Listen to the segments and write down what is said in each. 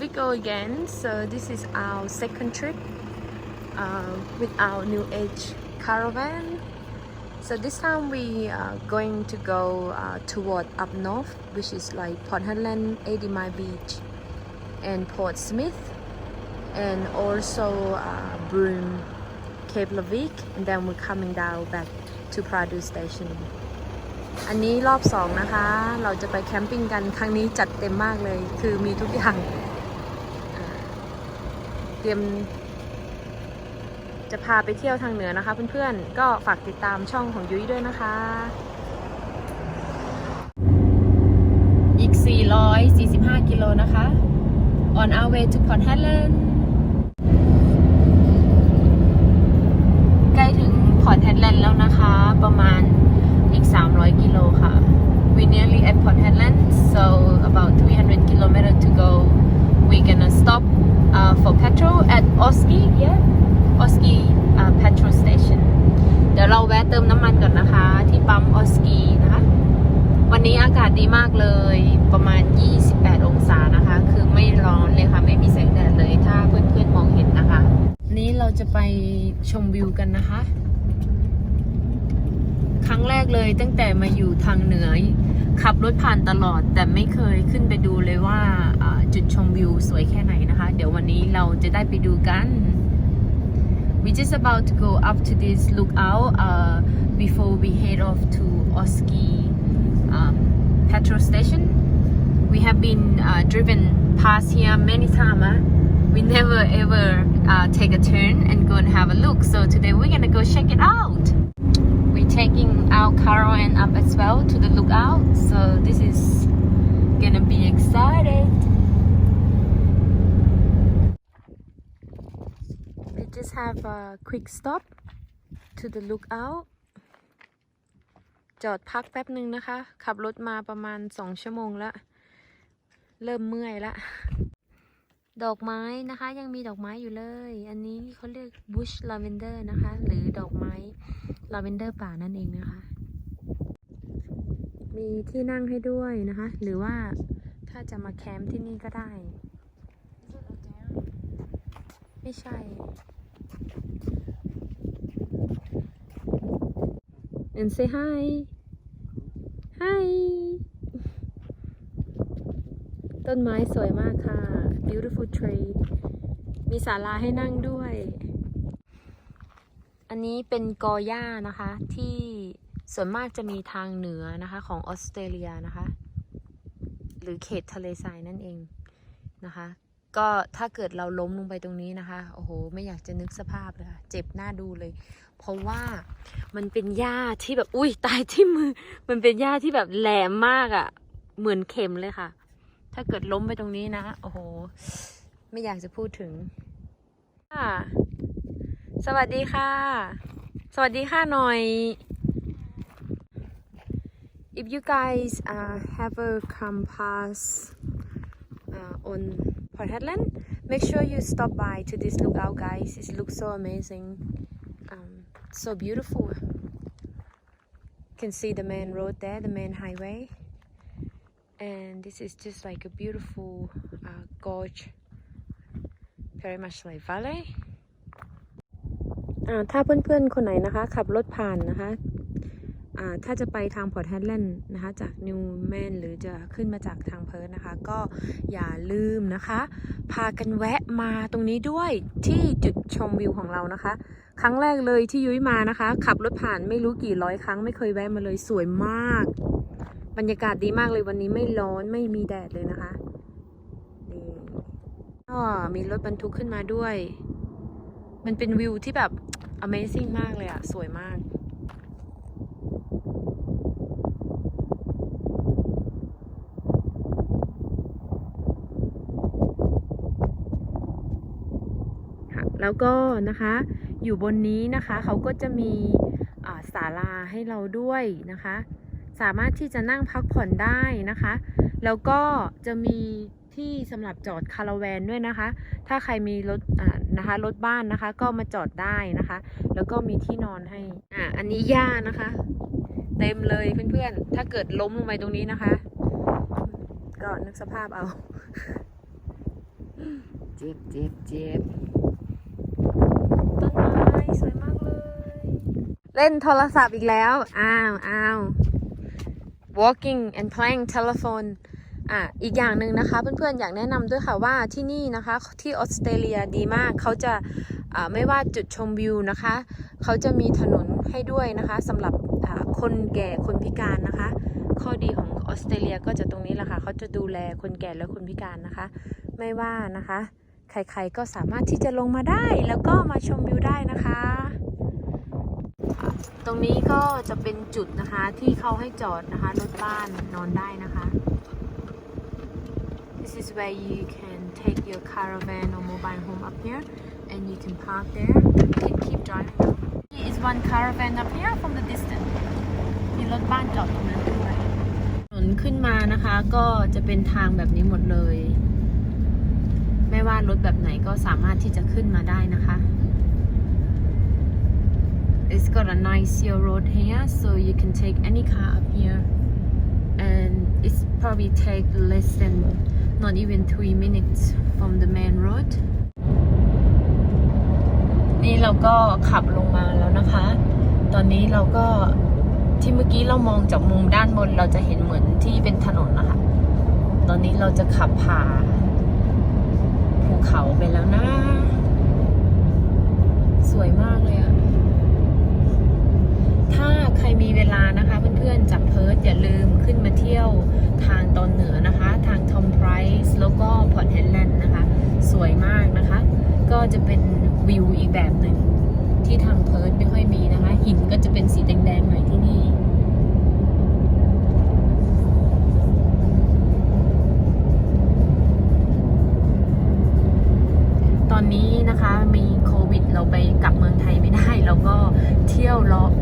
we go again. So this is our second trip uh, with our new age caravan. So this time we are going to go uh, toward up north, which is like Port Hedland, 80 Mile Beach, and Port Smith, and also uh, Broome, Cape Levique, and then we're coming down back to Prado Station. อันนี้รอบสองนะคะ เราจะไปแคมปิ้งกันครั้งนี้จัดเต็มมากเลย คือมีทุกอย่างเตรียม จะพาไปเที่ยวทางเหนือนะคะ เพื่อนๆ ก็ฝากติดตามช่องของยุ้ยด้วยนะคะ อีก 445 กิโลนะคะ on our way to Port Hedland ใกล้ถึง Port Hedland แล้วนะคะ ประมาณอีก 300 กิโลค่ะ we nearly at Port Hedland so about 300 kilometers to go we gonna stop uh, for petrol at Oski yeah Oski uh, petrol station เดี๋ยวเราแวะเติมน้ำมันก่อนนะคะ ที่ปั๊ม Oski นะคะ วันนี้อากาศดีมากเลย ประมาณ 28 องศานะคะ คือไม่ร้อนเลยค่ะ ไม่มีแสงแดดเลย ถ้าเพื่อนๆมองเห็นนะคะ นี้เราจะไปชมวิวกันนะคะ ครั้งแรกเลยตั้งแต่มาอยู่ทางเหนือ ขับรถผ่านตลอดแต่ไม่เคยขึ้นไปดูเลยว่าจุดชมวิวสวยแค่ไหนนะคะ เดี๋ยววันนี้เราจะได้ไปดูกัน we just about to go up to this lookout uh, before we head off to Oski um, petrol station. We have been uh, driven past here many times. Huh? We never ever uh, take a turn and go and have a look. So today we're gonna go check it out. We're taking our caravan up as well to the lookout. So this is gonna be excited. We just have a quick stop to the lookout. จอดพักแป๊บหนึ่งนะคะ ขับรถมาประมาณสองชั่วโมงละ เริ่มเมื่อยละ ดอกไม้นะคะ ยังมีดอกไม้อยู่เลย อันนี้เขาเรียก bush lavender นะคะ หรือดอกไม้ lavender ป่านั่นเองนะคะ มีที่นั่งให้ด้วยนะคะ หรือว่าถ้าจะมาแคมป์ที่นี่ก็ได้ ไม่ใช่ and say hi hi ต้นไม้สวยมากค่ะ beautiful tree มีศาลาให้นั่งด้วย อันนี้เป็นกอหญ้านะคะที่ส่วนมากจะมีทางเหนือนะคะของออสเตรเลียนะคะ หรือเขตทะเลทรายนั่นเองนะคะ ก็ถ้าเกิดเราล้มลงไปตรงนี้นะคะ โอ้โห ไม่อยากจะนึกสภาพเลยค่ะ เจ็บหน้าดูเลย เพราะว่ามันเป็นหญ้าที่แบบ อุ้ยตายที่มือ มันเป็นหญ้าที่แบบแหลมมากอะ่ะ เหมือนเข็มเลยค่ะ ถ้าเกิดล้มไปตรงนี้นะ โอ้โห ไม่อยากจะพูดถึงค่ะสวัสดีค่ะ สวัสดีค่ะหน่อย if you guys uh, have a come pass uh, on Port Hedland make sure you stop by to this lookout guys it looks so amazing um, so beautiful can see the main road there the main highway and this is just like a beautiful uh, gorge very much like valley ถ้าเพื่อนๆ คนไหนนะคะ ขับรถผ่านนะคะถ้าจะไปทางพอร์ตแฮดแลนด์นะคะ จากนิวแมนหรือจะขึ้นมาจากทางเพิร์ทนะคะ ก็อย่าลืมนะคะ พากันแวะมาตรงนี้ด้วยที่จุดชมวิวของเรานะคะ ครั้งแรกเลยที่ยุ้ยมานะคะ ขับรถผ่านไม่รู้กี่ร้อยครั้งไม่เคยแวะมาเลยสวยมาก บรรยากาศดีมากเลยวันนี้ไม่ร้อนไม่มีแดดเลยนะคะนี่ก็มีรถบรรทุกขึ้นมาด้วย มันเป็นวิวที่แบบ Amazing มากเลยอะสวยมากค่ะแล้วก็นะคะอยู่บนนี้นะคะเขาก็จะมีศาลาให้เราด้วยนะคะ สามารถที่จะนั่งพักผ่อนได้นะคะ แล้วก็จะมีที่สำหรับจอดคาราแวนด้วยนะคะ ถ้าใครมีรถนะคะรถบ้านนะคะ ก็มาจอดได้นะคะ แล้วก็มีที่นอนให้อ่าอันนี้หญ้านะคะ เต็มเลยเพื่อนๆ ถ้าเกิดล้มลงไปตรงนี้นะคะ ก็นึกสภาพเอา เจ็บเจ็บเจ็บต้นไม้สวยมากเลย เล่นโทรศัพท์อีกแล้ว อ้าวอ้าว walking and playing telephone อะอีกอย่างหนึ่งนะคะเพื่อนๆอยากแนะนำด้วยค่ะว่าที่นี่นะคะที่ออสเตรเลียดีมากเขาจะอ่าไม่ว่าจุดชมวิวนะคะเขาจะมีถนนให้ด้วยนะคะสำหรับคนแก่คนพิการนะคะ ข้อดีของออสเตรเลียก็จะตรงนี้แหละค่ะเขาจะดูแลคนแก่และคนพิการนะคะ ไม่ว่านะคะ ใครๆก็สามารถที่จะลงมาได้แล้วก็มาชมวิวได้นะคะ ตรงนี้ก็จะเป็นจุดนะคะที่เขาให้จอดนะคะรถบ้านนอนได้นะคะ This is where you can take your caravan or mobile home up here and you can park there and keep driving Here is one caravan up here from the distance มีรถบ้านจอดตรงนั้นด้วยถนนขึ้นมานะคะก็จะเป็นทางแบบนี้หมดเลย ไม่ว่ารถแบบไหนก็สามารถที่จะขึ้นมาได้นะคะ It's got a nice seal road here, so you can take any car up here, and it's probably take less than not even three minutes from the main road. นี่เราก็ขับลงมาแล้วนะคะ ตอนนี้เราก็ที่เมื่อกี้เรามองจากมุมด้านบนเราจะเห็นเหมือนที่เป็นถนนนะคะ ตอนนี้เราจะขับผ่าภูเขาไปแล้วนะ สวยมากเลยอะ ถ้าใคร มีเวลานะคะเพื่อนๆจากเพิร์ธอย่าลืมขึ้นมาเที่ยวทางตอนเหนือนะคะ ทางทอมไพรส์แล้วก็พอร์ตแฮนแลนด์นะคะ สวยมากนะคะ ก็จะเป็นวิวอีกแบบหนึ่งที่ทางเพิร์ธไม่ค่อยมีนะคะ หินก็จะเป็นสีแไปกลับเมืองไทยไม่ได้เราก็เที่ยวรอบ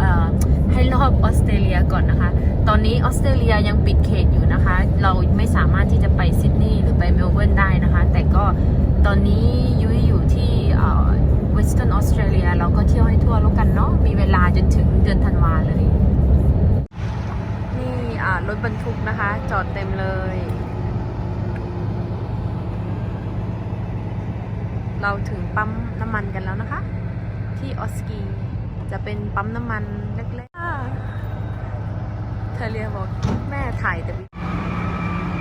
ให้รอบออสเตรเลียก่อนนะคะ ตอนนี้ออสเตรเลียยังปิดเขตอยู่นะคะ เราไม่สามารถที่จะไปซิดนีย์หรือไปเมลเบิร์นได้นะคะ แต่ก็ตอนนี้ยุ้ยอยู่ที่เวสเทิร์นออสเตรเลียเราก็เที่ยวให้ทั่วแล้วกันเนาะมีเวลาจนถึงเดือนธันวาเลย นี่รถบรรทุกนะคะ จอดเต็มเลยเราถึงปั๊มน้ำมันกันแล้ว ที่ออสกีจะเป็นปั๊มน้ำมันเล็กๆเธอเรียกบอกแม่ถ่ายแต่วิ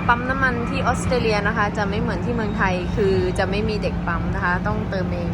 ปั๊มน้ำมันที่ออสเตรเลียนะคะ จะไม่เหมือนที่เมืองไทยคือจะไม่มีเด็กปั๊มนะคะ ต้องเติมเอง